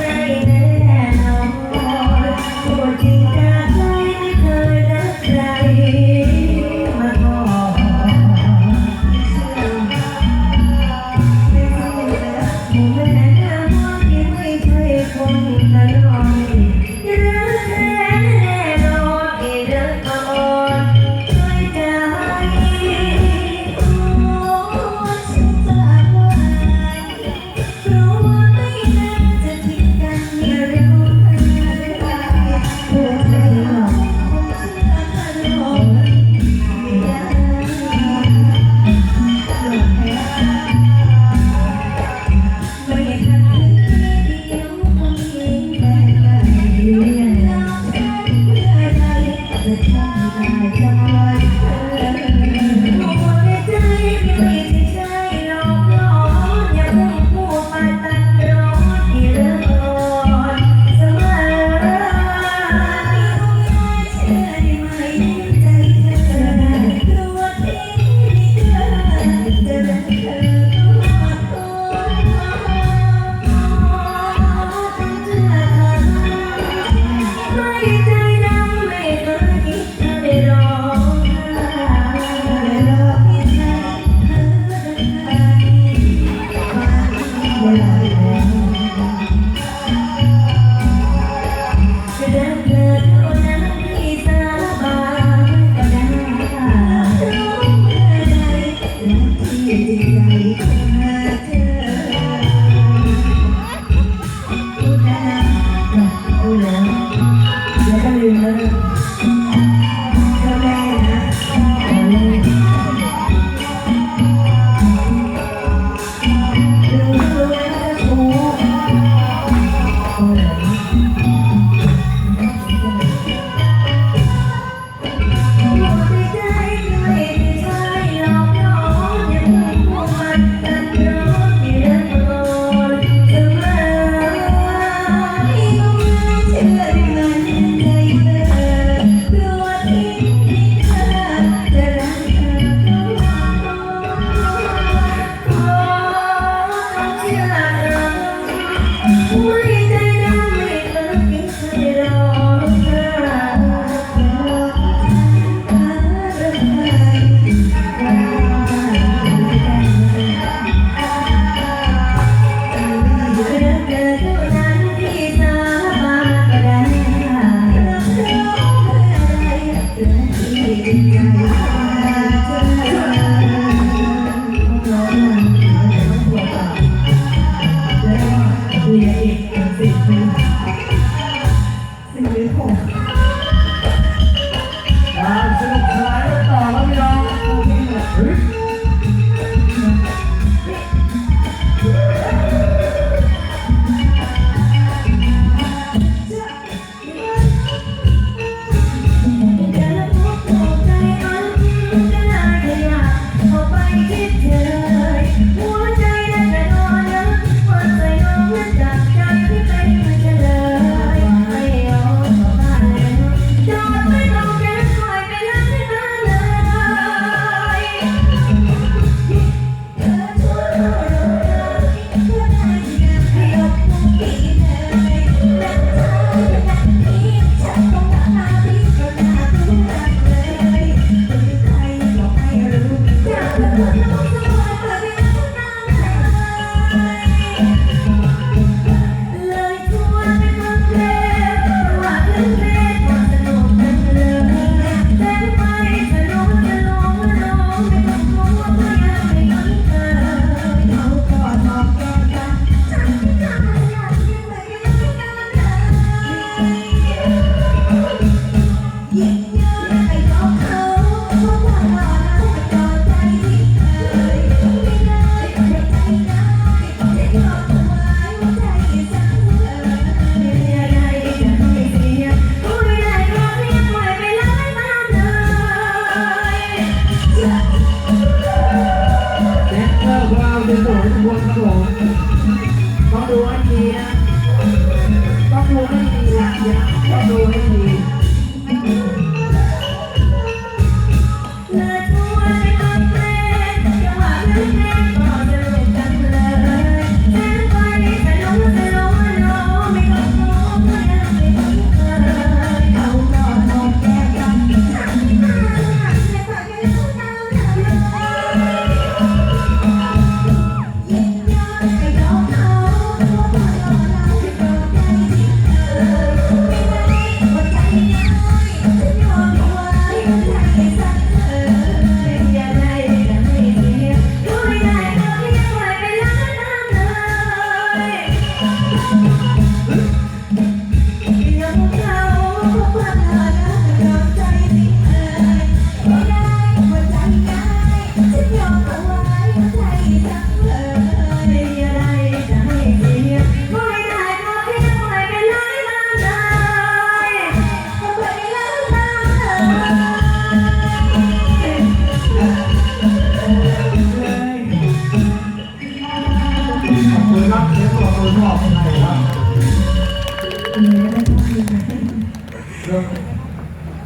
แสิ่ง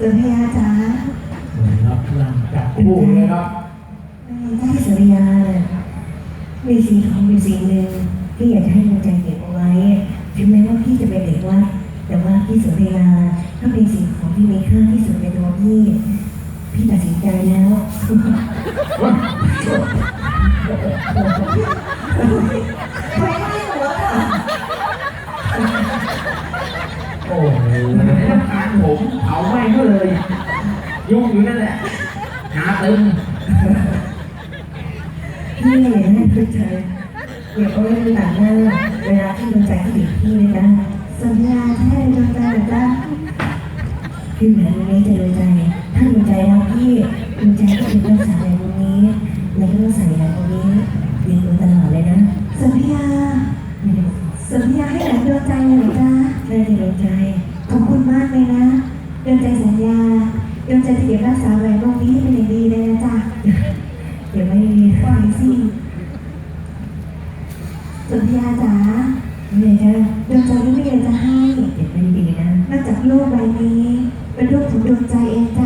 ตัวพยาจ๋าครับหลังจากคู่เลยครับถ้าพี่สุริยาเนี่ยมีสิ่งของอยู่สิ่งหนึ่งที่อยากจะให้ดวงใจเก็บเอาไว้ ถึงแม้ว่าพี่จะเป็นเด็กวัดแต่ว่าพี่สุริยาถ้าเป็นสิ่งของที่มีค่าที่สุดในตัวพี่พี่ตัดสินใจแล้วไปไม่หัวค่ะโอ้ โหการผมเผาไหม้ก็เลย ยุ่งอยู่นั่นแหละหาตึงพี่เนี่ยนะคือใจเดี๋ยวเอาไว้เป็นต่างหน้าเวลาที่ดวงใจเขาดีพี่เลยนะสัญญาแท้ดวงใจนะจ๊ะพี่เหมือนวันใจะดวงใจ ถ้าดวงใจรักพี่ดวงใจก็จะรักษาในวันนี้และก็ใส่ในวันนี้ดีมาตลอดเลยนะสัญญาสัญญาให้หลานดวงใจเลยเหรอจ๊ะได้ดวงใจ ขอบคุณมากเลยนะดวงใจสัญญา ดวงใจจะเก็บรักษาแหวนวงนี้ให้เป็นอย่างดีเลยนะจ๊ะ เดี๋ยวไม่มีปล่อยสิสุธยาจ๋าเนี่ยจ้ะดวงใจที่ไม่อยากจะให้เก็บไว้ดีๆนะนอกจากรูปใบนี้ เป็นรูปของดวงใจเองจ้ะ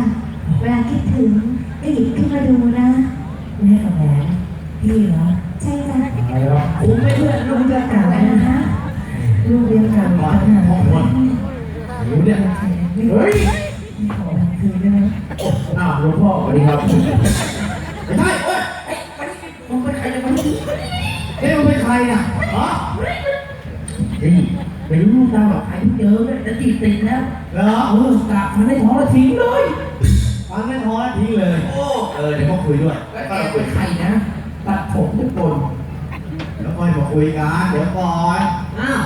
หลวงพ่อสวัสดีครับไม่ใช่เอ้ยเอ้ยมานี่มึงเป็นใครเนี่ยมานี่เฮ้ยมึงเป็นใครน่ะฮะเฮ้ยไปรู้ลูกตาแบบใครที่เจอเนี่ยจะติดติดแล้วเหรอเออกลับมาได้ท้องแล้วทิ้งเลยฟังได้ท้องแล้วทิ้งเลย โอ้เออเดี๋ยวมาคุยด้วยแล้วแกเป็นใครนะ ตัดผมทุกคนแล้วค่อยมาคุยกันเดี๋ยวก่อนอ้าว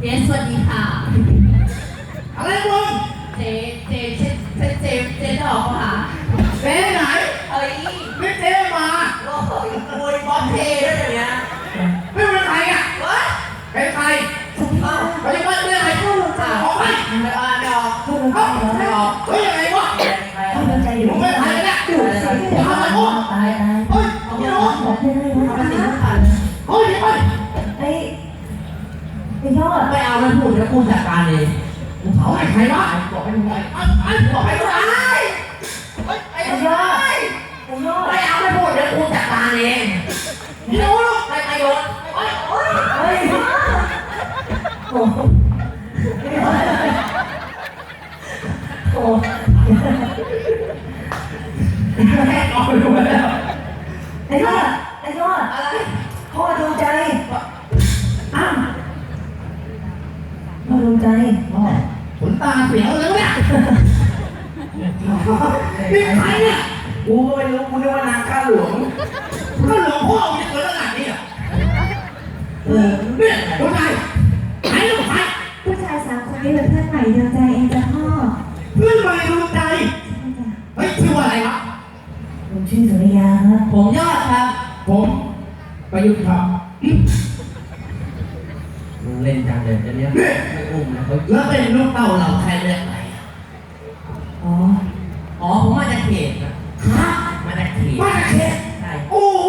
เจ๊สวัสดีค่ะ อะไรมึงเจ๊เจ๊เจ๊เจ๊เจ๊เจ๊ดอกเหรอค่ะเจ๊ไหนเอ้ยไม่เจ๊มาโอ้ยมวยบอลเทด้วยอย่างเงี้ยไม่เป็นใครอะเว้ยเป็นใครอ้าวไปยังไงเรื่องอะไรอ้าวออกไปไม่อ่านดอกพูดลงไปไม่เหรอออกเฮ้ยยังไงวะพูดลงใจอยู่ผมไม่ใครเนี่ยอยู่สิตายตายเฮ้ยเอาพี่ไม่น้ออองกบอกได้ไหมเอาไปติดว่าน้ำพันเฮ้ยเฮ้ยไอ้ไอ้ยอดไม่เอาไม่พูดแล้วกูจัดการเอง มึงเผาไอ้ใครวะบอกให้มึงไอ้ไอ้ไอ้บอกให้มึงไอ้ไอ้ไอ้ไอ้ยอดไอ้ยอดไม่เอาไม่พูดเดี๋ยวกูจัดการเองพี่น้องไม่ปโยนเฮ้ยโอ้โหโอ้แม่ออกไปดูแล้วไอ้ยอดไอ้ยอดอะไรพ่อดวงใจอ้าวพ่อดวงใจอ๋อ ขนตาเสียวแล้วเนี่ยนี่ใครเนี่ยกูก็ไม่รู้กูนึกว่านางข้าหลวงก็หลวงพ่อมึงจะเกิดขนาดนี้อะเออเนี่ยคนไหนไหนลูกใครผู้ชายสามคนนี้เป็นเพื่อนใหม่ดวงใจเองจ้ะพ่อเพื่อนใหม่ดวงใจใช่จ้ะเฮ้ยชื่อว่าอะไรวะผมชื่อสุริยาครับผมยอดครับ ผมประยุทธ์ครับมึง เล่นจังเลยจะเนี้ยไม่อุ้มนะเขาแล้วเป็นลูกเต้าเราใครเรียกอะไรอ๋อ อ๋อผมมาจากเขตนะฮะมาจากเขตมาจากเขตใช่โอ้โห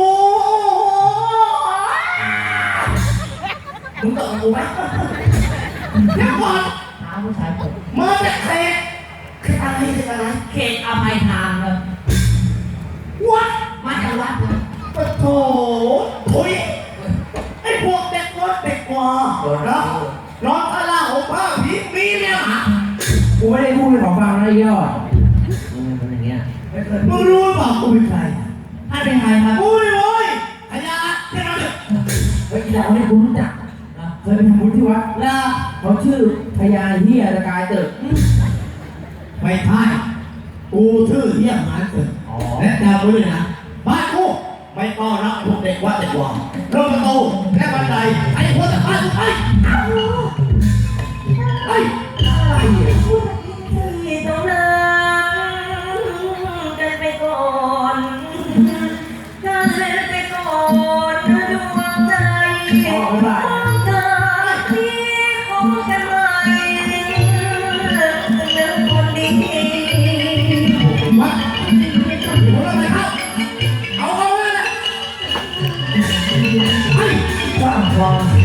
มึงตกกับกูไหมเดี๋ยวก่อนหาผู้ชายผมมาจากเขตเขตอะไรเขตอะไรเขตอภัยทานครับวัดมาจากวัดนะปะโถถุยไอ้พวกเด็กวัดเด็กกว่านะนอนข้างล่างของผ้าผีมีเนี่ยหะกูไม่ได้พูดของฟังนะยอดมึงเป็นอย่างเงี้ยมึงรู้หรือเปล่ากูเป็นใครท่านเป็นใครครับกูไม่โว้ยขยะแค่นั้นเองเฮ้ยเราให้กูรู้จักนะเคยไปทำบุญที่วัดแล้วเขาชื่อพญาเฮียตะกายเติบไม่ใช่กูชื่อเฮียหมาเกิดและดาวด้วยนะบ้านกู ไม่ต้อนรับพวกเด็กวัดเด็กว่าเริ่มประตูและบันไดไอ้พวกจะพากูไปไอ้อะไร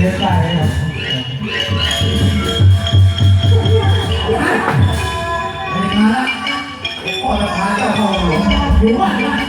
เฮ้ยมาแล้วพอจะพาเจ้าพ่า